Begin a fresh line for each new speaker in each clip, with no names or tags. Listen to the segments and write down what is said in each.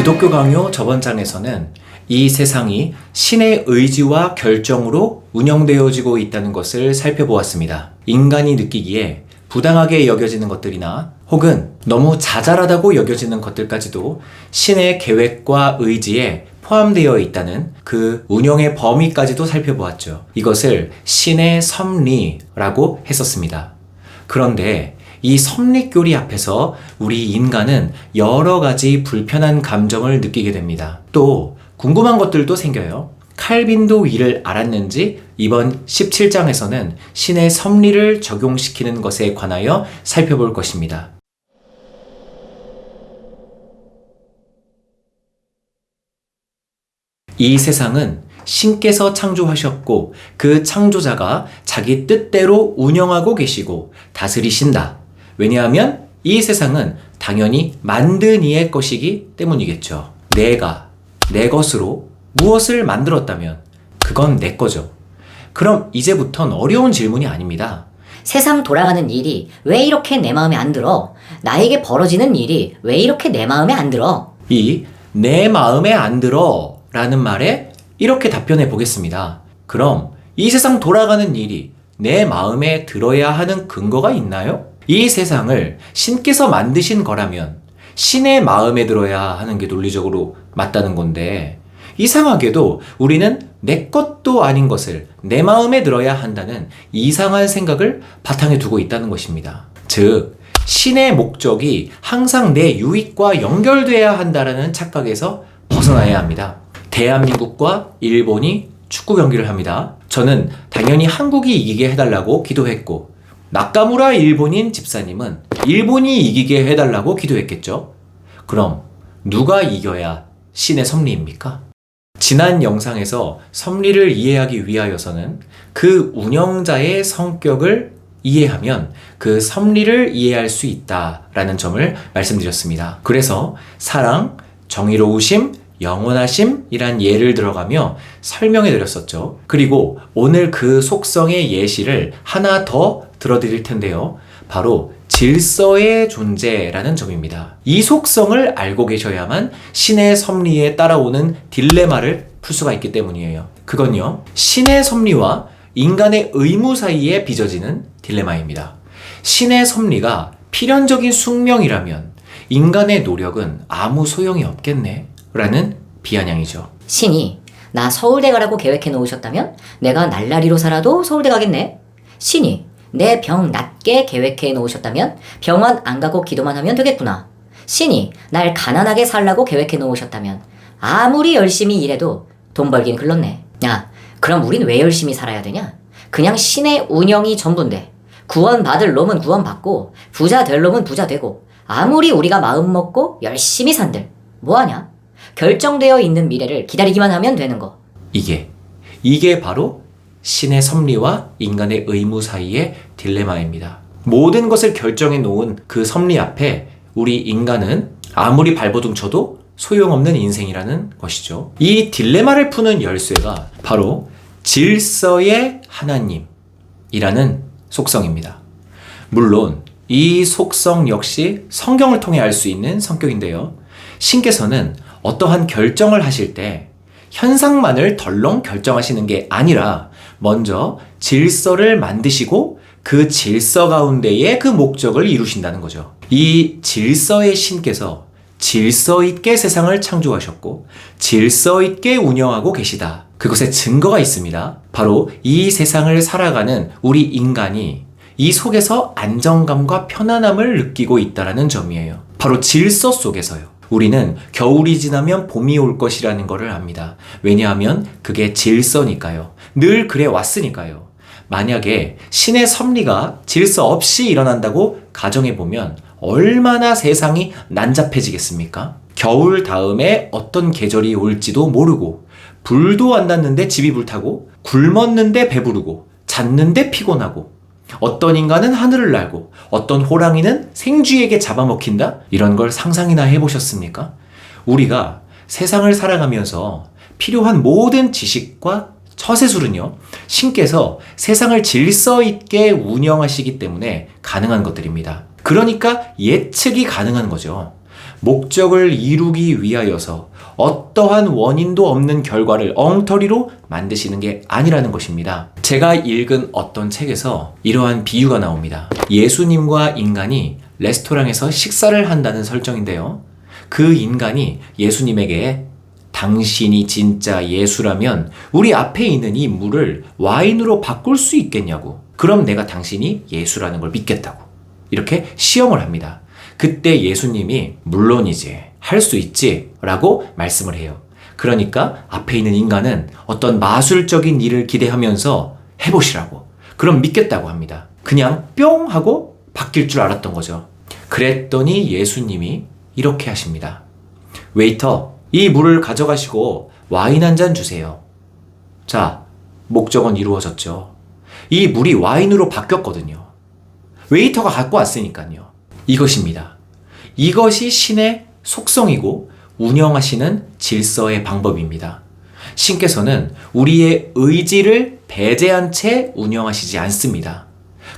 기독교 강요 저번 장에서는 이 세상이 신의 의지와 결정으로 운영되어지고 있다는 것을 살펴보았습니다. 인간이 느끼기에 부당하게 여겨지는 것들이나 혹은 너무 자잘하다고 여겨지는 것들까지도 신의 계획과 의지에 포함되어 있다는 그 운영의 범위까지도 살펴보았죠. 이것을 신의 섭리라고 했었습니다. 그런데 이 섭리교리 앞에서 우리 인간은 여러 가지 불편한 감정을 느끼게 됩니다. 또 궁금한 것들도 생겨요. 칼빈도 이를 알았는지 이번 17장에서는 신의 섭리를 적용시키는 것에 관하여 살펴볼 것입니다. 이 세상은 신께서 창조하셨고 그 창조자가 자기 뜻대로 운영하고 계시고 다스리신다. 왜냐하면 이 세상은 당연히 만든 이의 것이기 때문이겠죠. 내가 내 것으로 무엇을 만들었다면 그건 내 거죠. 그럼 이제부턴 어려운 질문이 아닙니다.
세상 돌아가는 일이 왜 이렇게 내 마음에 안 들어? 나에게 벌어지는 일이 왜 이렇게 내 마음에 안 들어?
이 내 마음에 안 들어 라는 말에 이렇게 답변해 보겠습니다. 그럼 이 세상 돌아가는 일이 내 마음에 들어야 하는 근거가 있나요? 이 세상을 신께서 만드신 거라면 신의 마음에 들어야 하는 게 논리적으로 맞다는 건데 이상하게도 우리는 내 것도 아닌 것을 내 마음에 들어야 한다는 이상한 생각을 바탕에 두고 있다는 것입니다. 즉, 신의 목적이 항상 내 유익과 연결돼야 한다라는 착각에서 벗어나야 합니다. 대한민국과 일본이 축구 경기를 합니다. 저는 당연히 한국이 이기게 해달라고 기도했고, 나카무라 일본인 집사님은 일본이 이기게 해달라고 기도했겠죠? 그럼 누가 이겨야 신의 섭리입니까? 지난 영상에서 섭리를 이해하기 위하여서는 그 운영자의 성격을 이해하면 그 섭리를 이해할 수 있다라는 점을 말씀드렸습니다. 그래서 사랑, 정의로우심, 영원하심이란 예를 들어가며 설명해 드렸었죠. 그리고 오늘 그 속성의 예시를 하나 더 들어드릴 텐데요. 바로 질서의 존재라는 점입니다. 이 속성을 알고 계셔야만 신의 섭리에 따라오는 딜레마를 풀 수가 있기 때문이에요. 그건요, 신의 섭리와 인간의 의무 사이에 빚어지는 딜레마입니다. 신의 섭리가 필연적인 숙명이라면 인간의 노력은 아무 소용이 없겠네. 라는 비아냥이죠.
신이 나 서울대 가라고 계획해 놓으셨다면 내가 날라리로 살아도 서울대 가겠네. 신이 내병 낫게 계획해 놓으셨다면 병원 안 가고 기도만 하면 되겠구나. 신이 날 가난하게 살라고 계획해 놓으셨다면 아무리 열심히 일해도 돈 벌긴 글렀네. 야, 그럼 우린 왜 열심히 살아야 되냐? 그냥 신의 운영이 전부인데 구원받을 놈은 구원받고 부자 될 놈은 부자 되고 아무리 우리가 마음 먹고 열심히 산들 뭐하냐? 결정되어 있는 미래를 기다리기만 하면 되는 거.
이게, 이게 바로 신의 섭리와 인간의 의무 사이의 딜레마입니다. 모든 것을 결정해 놓은 그 섭리 앞에 우리 인간은 아무리 발버둥 쳐도 소용없는 인생이라는 것이죠. 이 딜레마를 푸는 열쇠가 바로 질서의 하나님이라는 속성입니다. 물론 이 속성 역시 성경을 통해 알 수 있는 성격인데요. 신께서는 어떠한 결정을 하실 때 현상만을 덜렁 결정하시는 게 아니라 먼저 질서를 만드시고 그 질서 가운데에 그 목적을 이루신다는 거죠. 이 질서의 신께서 질서 있게 세상을 창조하셨고 질서 있게 운영하고 계시다. 그것의 증거가 있습니다. 바로 이 세상을 살아가는 우리 인간이 이 속에서 안정감과 편안함을 느끼고 있다라는 점이에요. 바로 질서 속에서요. 우리는 겨울이 지나면 봄이 올 것이라는 것을 압니다. 왜냐하면 그게 질서니까요. 늘 그래 왔으니까요. 만약에 신의 섭리가 질서 없이 일어난다고 가정해 보면 얼마나 세상이 난잡해지겠습니까? 겨울 다음에 어떤 계절이 올지도 모르고, 불도 안 났는데 집이 불타고, 굶었는데 배부르고, 잤는데 피곤하고, 어떤 인간은 하늘을 날고 어떤 호랑이는 생쥐에게 잡아먹힌다? 이런 걸 상상이나 해보셨습니까? 우리가 세상을 살아가면서 필요한 모든 지식과 처세술은요, 신께서 세상을 질서 있게 운영하시기 때문에 가능한 것들입니다. 그러니까 예측이 가능한 거죠. 목적을 이루기 위하여서 어떠한 원인도 없는 결과를 엉터리로 만드시는 게 아니라는 것입니다. 제가 읽은 어떤 책에서 이러한 비유가 나옵니다. 예수님과 인간이 레스토랑에서 식사를 한다는 설정인데요. 그 인간이 예수님에게 당신이 진짜 예수라면 우리 앞에 있는 이 물을 와인으로 바꿀 수 있겠냐고. 그럼 내가 당신이 예수라는 걸 믿겠다고. 이렇게 시험을 합니다. 그때 예수님이 물론이지. 할 수 있지. 라고 말씀을 해요. 그러니까 앞에 있는 인간은 어떤 마술적인 일을 기대하면서 해보시라고. 그럼 믿겠다고 합니다. 그냥 뿅 하고 바뀔 줄 알았던 거죠. 그랬더니 예수님이 이렇게 하십니다. 웨이터, 이 물을 가져가시고 와인 한 잔 주세요. 자, 목적은 이루어졌죠. 이 물이 와인으로 바뀌었거든요. 웨이터가 갖고 왔으니까요. 이것입니다. 이것이 신의 속성이고 운영하시는 질서의 방법입니다. 신께서는 우리의 의지를 배제한 채 운영하시지 않습니다.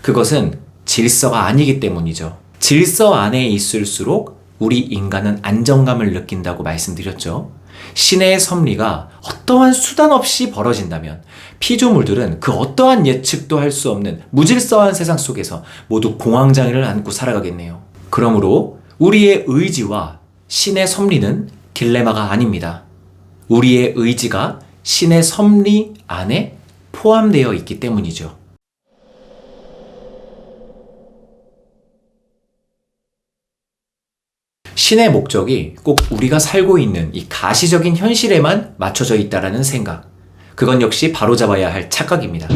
그것은 질서가 아니기 때문이죠. 질서 안에 있을수록 우리 인간은 안정감을 느낀다고 말씀드렸죠. 신의 섭리가 어떠한 수단 없이 벌어진다면 피조물들은 그 어떠한 예측도 할 수 없는 무질서한 세상 속에서 모두 공황장애를 안고 살아가겠네요. 그러므로 우리의 의지와 신의 섭리는 딜레마가 아닙니다. 우리의 의지가 신의 섭리 안에 포함되어 있기 때문이죠. 신의 목적이 꼭 우리가 살고 있는 이 가시적인 현실에만 맞춰져 있다라는 생각. 그건 역시 바로잡아야 할 착각입니다.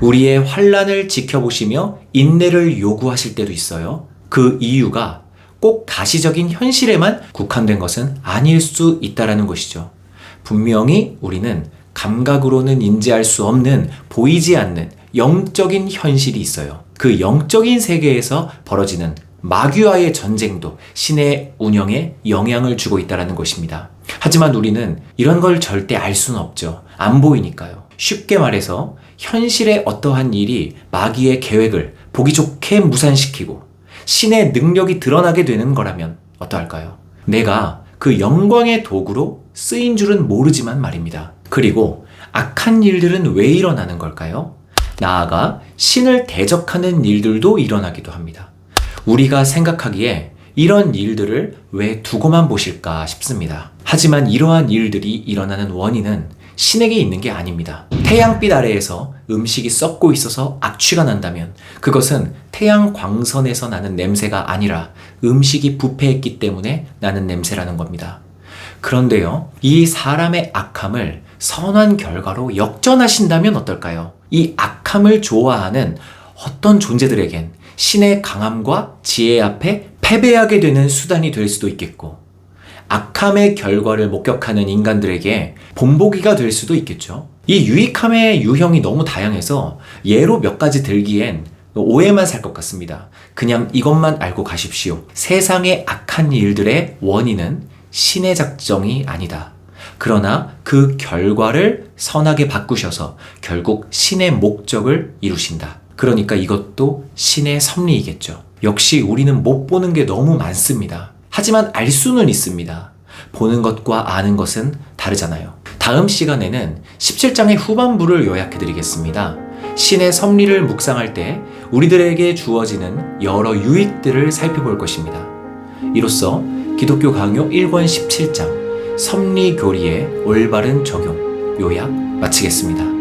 우리의 환란을 지켜보시며 인내를 요구하실 때도 있어요. 그 이유가 꼭 가시적인 현실에만 국한된 것은 아닐 수 있다라는 것이죠. 분명히 우리는 감각으로는 인지할 수 없는 보이지 않는 영적인 현실이 있어요. 그 영적인 세계에서 벌어지는 마귀와의 전쟁도 신의 운영에 영향을 주고 있다는 것입니다. 하지만 우리는 이런 걸 절대 알 수는 없죠. 안 보이니까요. 쉽게 말해서 현실의 어떠한 일이 마귀의 계획을 보기 좋게 무산시키고 신의 능력이 드러나게 되는 거라면 어떠할까요? 내가 그 영광의 도구로 쓰인 줄은 모르지만 말입니다. 그리고 악한 일들은 왜 일어나는 걸까요? 나아가 신을 대적하는 일들도 일어나기도 합니다. 우리가 생각하기에 이런 일들을 왜 두고만 보실까 싶습니다. 하지만 이러한 일들이 일어나는 원인은 신에게 있는 게 아닙니다. 태양빛 아래에서 음식이 썩고 있어서 악취가 난다면 그것은 태양 광선에서 나는 냄새가 아니라 음식이 부패했기 때문에 나는 냄새라는 겁니다. 그런데요, 이 사람의 악함을 선한 결과로 역전하신다면 어떨까요? 이 악함을 좋아하는 어떤 존재들에겐 신의 강함과 지혜 앞에 패배하게 되는 수단이 될 수도 있겠고, 악함의 결과를 목격하는 인간들에게 본보기가 될 수도 있겠죠. 이 유익함의 유형이 너무 다양해서 예로 몇 가지 들기엔 오해만 살 것 같습니다. 그냥 이것만 알고 가십시오. 세상의 악한 일들의 원인은 신의 작정이 아니다. 그러나 그 결과를 선하게 바꾸셔서 결국 신의 목적을 이루신다. 그러니까 이것도 신의 섭리이겠죠. 역시 우리는 못 보는 게 너무 많습니다. 하지만 알 수는 있습니다. 보는 것과 아는 것은 다르잖아요. 다음 시간에는 17장의 후반부를 요약해 드리겠습니다. 신의 섭리를 묵상할 때 우리들에게 주어지는 여러 유익들을 살펴볼 것입니다. 이로써 기독교 강요 1권 17장 섭리 교리의 올바른 적용 요약 마치겠습니다.